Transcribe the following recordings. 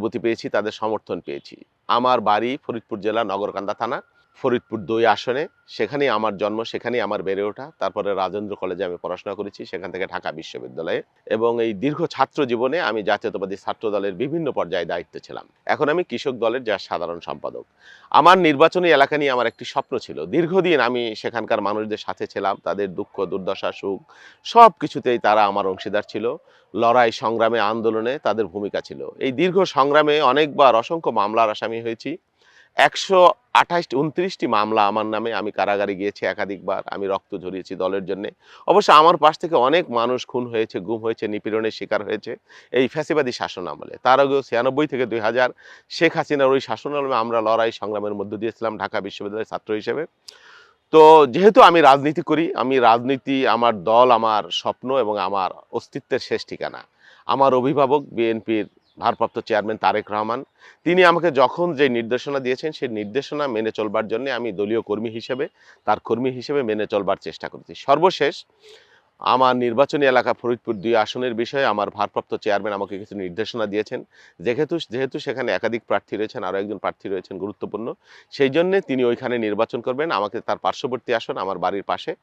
সহানুভূতি পেয়েছি তাদের সমর্থন পেয়েছি। আমার বাড়ি ফরিদপুর জেলা নগরকান্দা থানা। ফরিদপুর দুই আসনে, সেখানেই আমার জন্ম, সেখানেই আমার বেড়ে ওঠা। তারপরে রাজেন্দ্র কলেজে আমি পড়াশোনা করেছি, সেখান থেকে ঢাকা বিশ্ববিদ্যালয়ে। এবং এই দীর্ঘ ছাত্র জীবনে আমি জাতীয়তাবাদী ছাত্র দলের বিভিন্ন পর্যায়ে দায়িত্বে ছিলাম। এখন আমি কৃষক দলের যা সাধারণ সম্পাদক। আমার নির্বাচনী এলাকা নিয়ে আমার একটি স্বপ্ন ছিল। দীর্ঘদিন আমি সেখানকার মানুষদের সাথে ছিলাম, তাদের দুঃখ, দুর্দশা, সুখ সব কিছুতেই তারা আমার অংশীদার ছিল। লড়াই, সংগ্রামে, আন্দোলনে তাদের ভূমিকা ছিল। এই দীর্ঘ সংগ্রামে অনেকবার অসংখ্য মামলার আসামি হয়েছি। একশো আঠাশটি, উনত্রিশটি মামলা আমার নামে আমি কারাগারে গিয়েছি একাধিকবার, আমি রক্ত ঝরিয়েছি দলের জন্য। অবশ্য আমার পাশ থেকে অনেক মানুষ খুন হয়েছে, গুম হয়েছে, নিপীড়নের শিকার হয়েছে এই ফ্যাসিবাদী শাসন আমলে তার আগেও ছিয়ানব্বই থেকে দুই হাজার, শেখ হাসিনার ওই শাসন আমলে আমরা লড়াই সংগ্রামের মধ্য দিয়েছিলাম ঢাকা বিশ্ববিদ্যালয়ের ছাত্র হিসেবে। তো যেহেতু আমি রাজনীতি করি, আমি রাজনীতি, আমার দল আমার স্বপ্ন এবং আমার অস্তিত্বের শেষ ঠিকানা। আমার অভিভাবক, বিএনপির ভারপ্রাপ্ত চেয়ারম্যান তারেক রহমান। তিনি আমাকে যখন যে নির্দেশনা দিয়েছেন সেই নির্দেশনা মেনে চলবার জন্য আমি দলীয় কর্মী হিসেবে, তার কর্মী হিসেবে মেনে চলবার চেষ্টা করেছি। সর্বশেষ, আমার নির্বাচনী এলাকা ফরিদপুর দুই আসনের বিষয়ে আমার ভারপ্রাপ্ত চেয়ারম্যান আমাকে কিছু নির্দেশনা দিয়েছেন। যেহেতু যেহেতু সেখানে একাধিক প্রার্থী রয়েছেন, আরও একজন প্রার্থী রয়েছেন গুরুত্বপূর্ণ। সেই জন্যে তিনি ওইখানে নির্বাচন করবেন, আমাকে তার পার্শ্ববর্তী আসন, আমার বাড়ির পাশে।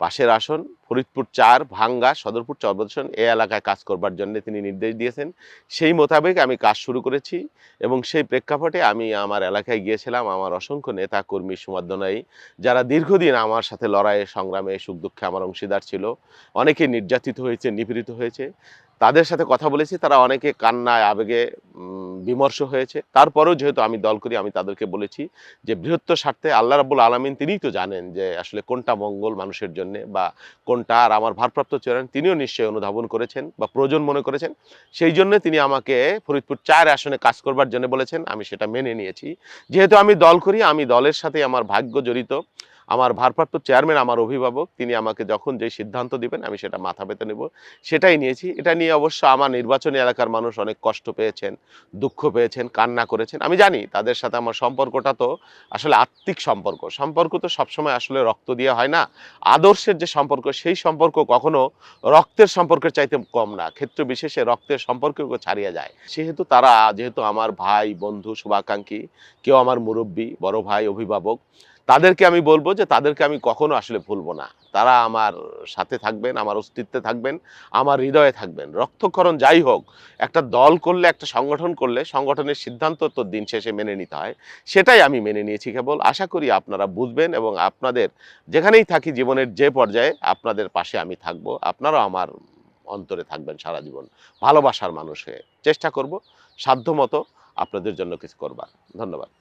পাশের আসন, ফরিদপুর চার, ভাঙ্গা, সদরপুর চর্বদর্শন এ এলাকায় কাজ করবার জন্য তিনি নির্দেশ দিয়েছেন। সেই মোতাবেক আমি কাজ শুরু করেছি এবং সেই প্রেক্ষাপটে আমি আমার এলাকায় গিয়েছিলাম। আমার অসংখ্য নেতা কর্মী সুমাদ্দনায়ী যারা দীর্ঘদিন আমার সাথে লড়াইয়ে, সংগ্রামে সুখ দুঃখে আমার অংশীদার ছিল, অনেকে নির্যাতিত হয়েছে, নিপীড়িত হয়েছে। তাদের সাথে কথা বলেছি, তারা অনেকে কান্নায়, আবেগে বিমর্ষ হয়েছে। তারপরেও যেহেতু আমি দল করি, আমি তাদেরকে বলেছি যে বৃহত্তর স্বার্থে আল্লাহ রাব্বুল আলমিন তিনিই তো জানেন যে আসলে কোনটা মঙ্গল মানুষের জন্য বা কোনটা আর আমার ভারপ্রাপ্ত চেয়ারম্যান তিনিও নিশ্চয়ই অনুধাবন করেছেন বা প্রয়োজন মনে করেছেন। সেই জন্য তিনি আমাকে ফরিদপুর চার আসনে কাজ করবার জন্য বলেছেন, আমি সেটা মেনে নিয়েছি। যেহেতু আমি দল করি, আমি দলের সাথে আমার ভাগ্য জড়িত। আমার ভারপ্রাপ্ত চেয়ারম্যান আমার অভিভাবক, তিনি আমাকে যখন যে সিদ্ধান্ত দিবেন, আমি সেটা মাথা পেতে নেব। সেটাই নিয়েছি। এটা নিয়ে অবশ্য আমার নির্বাচনী এলাকার মানুষ অনেক কষ্ট পেয়েছেন, দুঃখ পেয়েছেন, কান্না করেছেন। আমি জানি তাদের সাথে আমার সম্পর্কটা তো আসলে আত্মিক সম্পর্ক। সম্পর্ক তো সবসময় আসলে রক্ত দিয়ে হয় না। আদর্শের যে সম্পর্ক, সেই সম্পর্ক কখনো রক্তের সম্পর্কের চাইতে কম না। ক্ষেত্র বিশেষে রক্তের সম্পর্ককে ছাড়িয়ে যায়। সেহেতু তারা, যেহেতু আমার ভাই, বন্ধু, শুভাকাঙ্ক্ষী, কেউ আমার মুরব্বী, বড় ভাই, অভিভাবক তাদেরকে আমি বলব যে তাদেরকে আমি কখনো আসলে ভুলবো না। তারা আমার সাথে থাকবেন, আমার অস্তিত্বে থাকবেন, আমার হৃদয়ে থাকবেন। রক্তক্ষরণ যাই হোক, একটা দল করলে, একটা সংগঠন করলে সংগঠনের সিদ্ধান্ত তো দিন শেষে মেনে নিতে হয়। সেটাই আমি মেনে নিয়েছি কেবল। আশা করি আপনারা বুঝবেন এবং আপনাদের যেখানেই থাকি জীবনের যে পর্যায়ে, আপনাদের পাশে আমি থাকব। আপনারাও আমার অন্তরে থাকবেন সারা জীবন। ভালোবাসার মানুষ হয়ে। চেষ্টা করব সাধ্যমতো আপনাদের জন্য কিছু করবার। ধন্যবাদ।